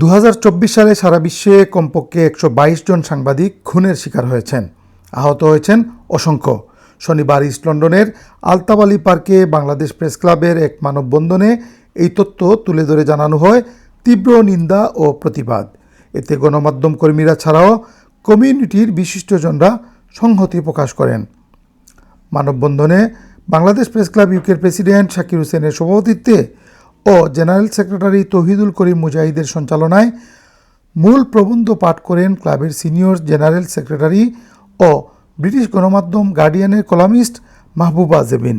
দু হাজার চব্বিশ সালে সারা বিশ্বে কমপক্ষে একশো বাইশ জন সাংবাদিক খুনের শিকার হয়েছেন। আহত হয়েছেন অসংখ্য। শনিবার ইস্ট লন্ডনের আলতাবালি পার্কে বাংলাদেশ প্রেস ক্লাবের এক মানববন্ধনে এই তথ্য তুলে ধরে জানানো হয়, তীব্র নিন্দা ও প্রতিবাদ। এতে গণমাধ্যম কর্মীরা ছাড়াও কমিউনিটির বিশিষ্টজনরা সংহতি প্রকাশ করেন। মানববন্ধনে বাংলাদেশ প্রেস ক্লাব ইউকের প্রেসিডেন্ট শাকির হোসেনের সভাপতিত্বে ও জেনারেল সেক্রেটারি তহিদুল করিম মুজাহিদের সঞ্চালনায় মূল প্রবন্ধ পাঠ করেন ক্লাবের সিনিয়র জেনারেল সেক্রেটারি ও ব্রিটিশ গণমাধ্যম গার্ডিয়ানের কলামিস্ট মাহবুবা জেবিন।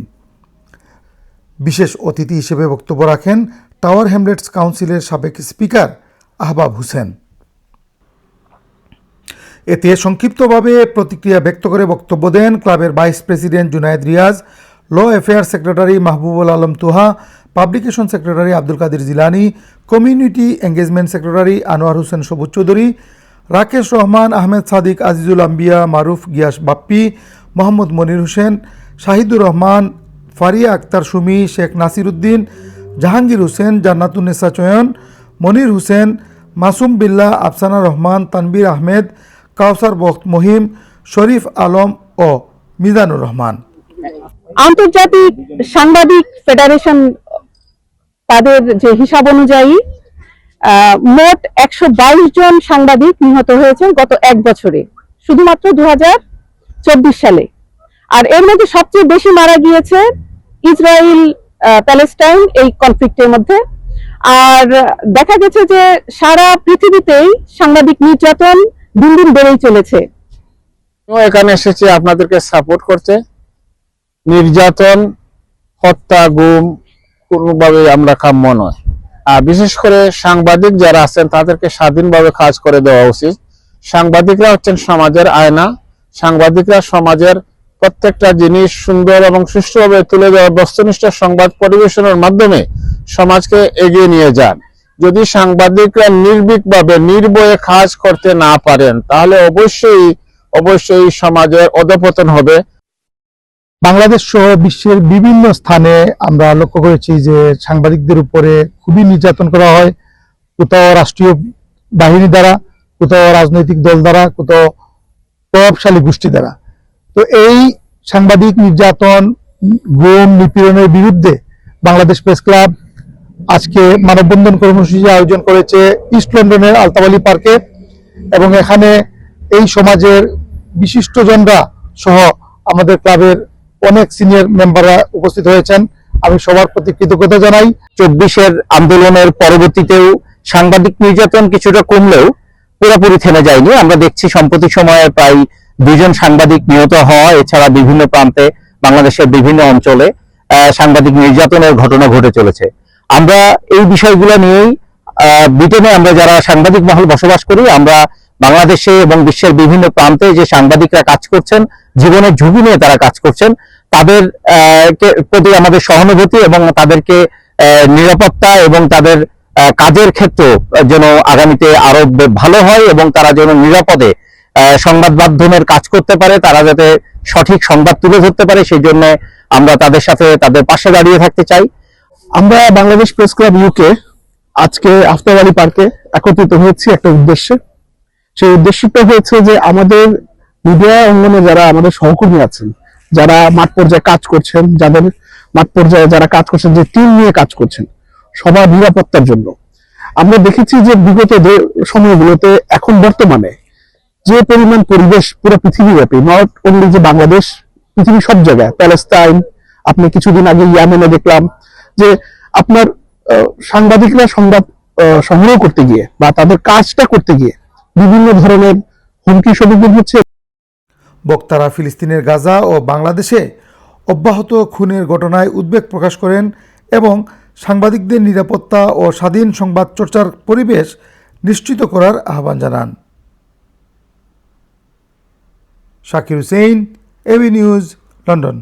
বিশেষ অতিথি হিসেবে বক্তব্য রাখেন টাওয়ার হ্যামলেটস কাউন্সিলের সাবেক স্পিকার আহবাব হোসেন। এতে সংক্ষিপ্তভাবে প্রতিক্রিয়া ব্যক্ত করে বক্তব্য দেন ক্লাবের vice president Junayed Riaz, law affair secretary Mahbubul Alam Tuha publication secretary Abdul Kader Jilani, community engagement secretary Anwar Hossain Sabuj Chowdhury, Rakesh Rahman, Ahmed Sadiq, Azizul আম্বিয়া, মারুফ গিয়াস বাপ্পি, মোহাম্মদ মনির হোসেন, শাহিদুর রহমান, ফারিয়া আক্তার সুমি, শেখ নাসির উদ্দিন, জাহাঙ্গীর হোসেন জান্নাতুন্নেসা চয়ন, মনির হোসেন, মাসুম বিল্লাহ, আফসানা রহমান, তানবির আহমেদ, কাউসার বখত মহিম, শরীফ আলম ও মিজানুর রহমান। আন্তর্জাতিক সাংবাদিক ফেডারেশন তাদের যে হিসাব অনুযায়ী মোট একশো বাইশ জন সাংবাদিক নিহত হয়েছেন গত এক বছরে, শুধুমাত্র দু সালে। আর এর মধ্যে সবচেয়ে বেশি মারা গিয়েছে ইসরায়েল প্যালেস্টাইন এই কনফ্লিক্টের মধ্যে। আর দেখা গেছে যে সারা পৃথিবীতেই সাংবাদিক নির্যাতন দিন দিন বেড়েই চলেছে। এখানে এসেছি, আপনাদেরকে সাপোর্ট করতে নির্যাতন, হত্যা, গুম কোনোভাবে আমরা কাম্য নয় আর বিশেষ করে সাংবাদিক যারা আছেন, তাদেরকে স্বাধীনভাবে কাজ করে দেওয়া উচিত। সাংবাদিকরা হচ্ছেন সমাজের আয়না। সাংবাদিকরা সমাজের প্রত্যেকটা জিনিস সুন্দর এবং সুষ্ঠুভাবে তুলে দেওয়া বস্তুনিষ্ঠ সংবাদ পরিবেশনের মাধ্যমে সমাজকে এগিয়ে নিয়ে যান। যদি সাংবাদিকরা নির্ভীকভাবে, নির্ভয়ে কাজ করতে না পারেন, তাহলে অবশ্যই অবশ্যই সমাজের অধপতন হবে। বাংলাদেশ সহ বিশ্বের বিভিন্ন স্থানে আমরা লক্ষ্য করেছি যে সাংবাদিকদের উপরে খুবই নির্যাতন করা হয়। কোথাও রাষ্ট্রীয় বাহিনী দ্বারা, কোথাও রাজনৈতিক দল দ্বারা, কোথাও প্রভাবশালী গোষ্ঠী দ্বারা। তো এই সাংবাদিক নির্যাতন, গুম, নিপীড়নের বিরুদ্ধে বাংলাদেশ প্রেস ক্লাব আজকে মানববন্ধন কর্মসূচি আয়োজন করেছে ইস্ট লন্ডনের আলতাবালি পার্কে এবং এখানে এই সমাজের বিশিষ্টজনরা সহ আমাদের ক্লাবের অনেক সিনিয়র মেম্বাররা উপস্থিত হয়েছেন। আমি সবার প্রতি কৃতজ্ঞতা জানাই। চব্বিশের আন্দোলনের পরবর্তীতেও সাংবাদিক নির্যাতন কিছুটা কমলেও পুরোপুরি থেমে যায়নি। আমরা দেখছি সম্প্রতি সময়ে প্রায় দুজন সাংবাদিক নিহত হওয়া, এছাড়া বিভিন্ন প্রান্তে বাংলাদেশের বিভিন্ন অঞ্চলে সাংবাদিক নির্যাতনের ঘটনা ঘটে চলেছে। আমরা এই বিষয়গুলো নিয়েই ব্রিটেনে আমরা যারা সাংবাদিক মহল বসবাস করি, আমরা বাংলাদেশে এবং বিশ্বের বিভিন্ন প্রান্তে যে সাংবাদিকরা কাজ করছেন, জীবনের ঝুঁকি নিয়ে তারা কাজ করছেন তাদের প্রতি আমাদের সহানুভূতি এবং তাদেরকে নিরাপত্তা এবং তাদের কাজের ক্ষেত্র যেন আগামীতে আরও ভালো হয় এবং তারা যেন নিরাপদে সংবাদ মাধ্যমের কাজ করতে পারে, তারা যাতে সঠিক সংবাদ তুলে ধরতে পারে, সেই জন্য আমরা তাদের সাথে তাদের পাশে দাঁড়িয়ে থাকতে চাই। আমরা বাংলাদেশ প্রেস ক্লাব ইউকে আজকে আফতার পার্কে একত্রিত হয়েছি একটা উদ্দেশ্যে। সেই উদ্দেশ্যটা হয়েছে যে আমাদের মিডিয়া অঙ্গনে যারা আমাদের সহকর্মী আছেন যারা মাঠ পর্যায়ে কাজ করছেন, যাদের মাঠ পর্যায়ে যারা কাজ করছেন, যে টিম নিয়ে কাজ করছেন, সবার নিরাপত্তার জন্য। আমরা দেখেছি যে বিগত সময়গুলোতে, এখন বর্তমানে যে পরিমাণ পরিবেশ পুরো পৃথিবীব্যাপী নট অনলি যে বাংলাদেশ পৃথিবীর সব জায়গায়, প্যালেস্তাইন, আপনি কিছুদিন আগে ইয়ামেনে দেখলাম যে আপনার সাংবাদিকরা সংবাদ সংগ্রহ করতে গিয়ে বা তাদের কাজটা করতে গিয়ে বিভিন্ন ধরনের হুমকি সম্মুখীন হচ্ছে। বক্তারা ফিলিস্তিনের গাজা ও বাংলাদেশে অব্যাহত খুনের ঘটনায় উদ্বেগ প্রকাশ করেন এবং সাংবাদিকদের নিরাপত্তা ও স্বাধীন সংবাদ চর্চার পরিবেশ নিশ্চিত করার আহ্বান জানান। Shakir Hussain A B news, London.